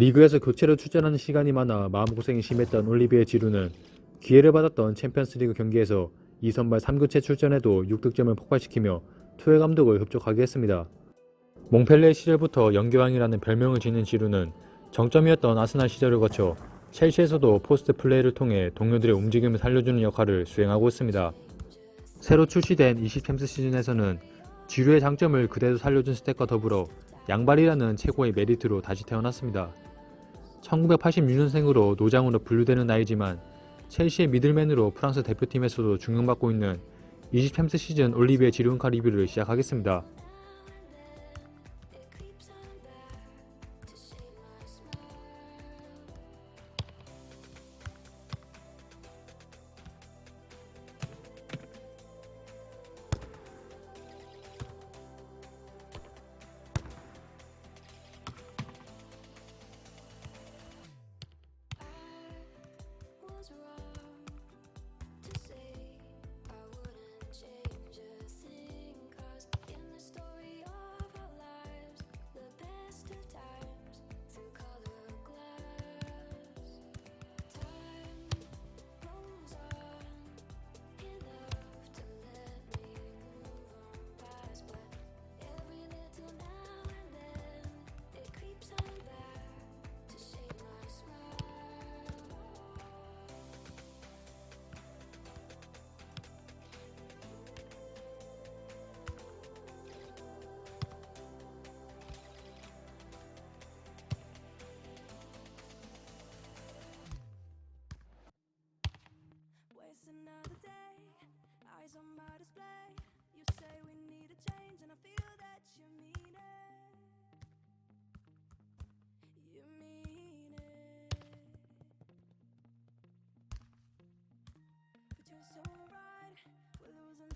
리그에서 교체로 출전하는 시간이 많아 마음고생이 심했던 올리비에 지루는 기회를 받았던 챔피언스리그 경기에서 2선발 3교체 출전에도 6득점을 폭발시키며 투엘 감독을 흡족하게 했습니다. 몽펠레 시절부터 연계왕이라는 별명을 지닌 지루는 정점이었던 아스날 시절을 거쳐 첼시에서도 포스트 플레이를 통해 동료들의 움직임을 살려주는 역할을 수행하고 있습니다. 새로 출시된 20챔스 시즌에서는 지루의 장점을 그대로 살려준 스탯과 더불어 양발이라는 최고의 메리트로 다시 태어났습니다. 1986년생으로 노장으로 분류되는 나이지만 첼시의 미들맨으로 프랑스 대표팀에서도 중용받고 있는 20챔스 시즌 올리비에 지루은카 리뷰를 시작하겠습니다.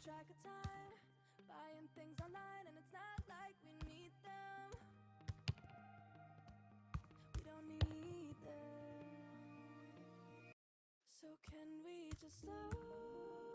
Track of time. Buying things online, and it's not like we need them. We don't need them. So can we just slow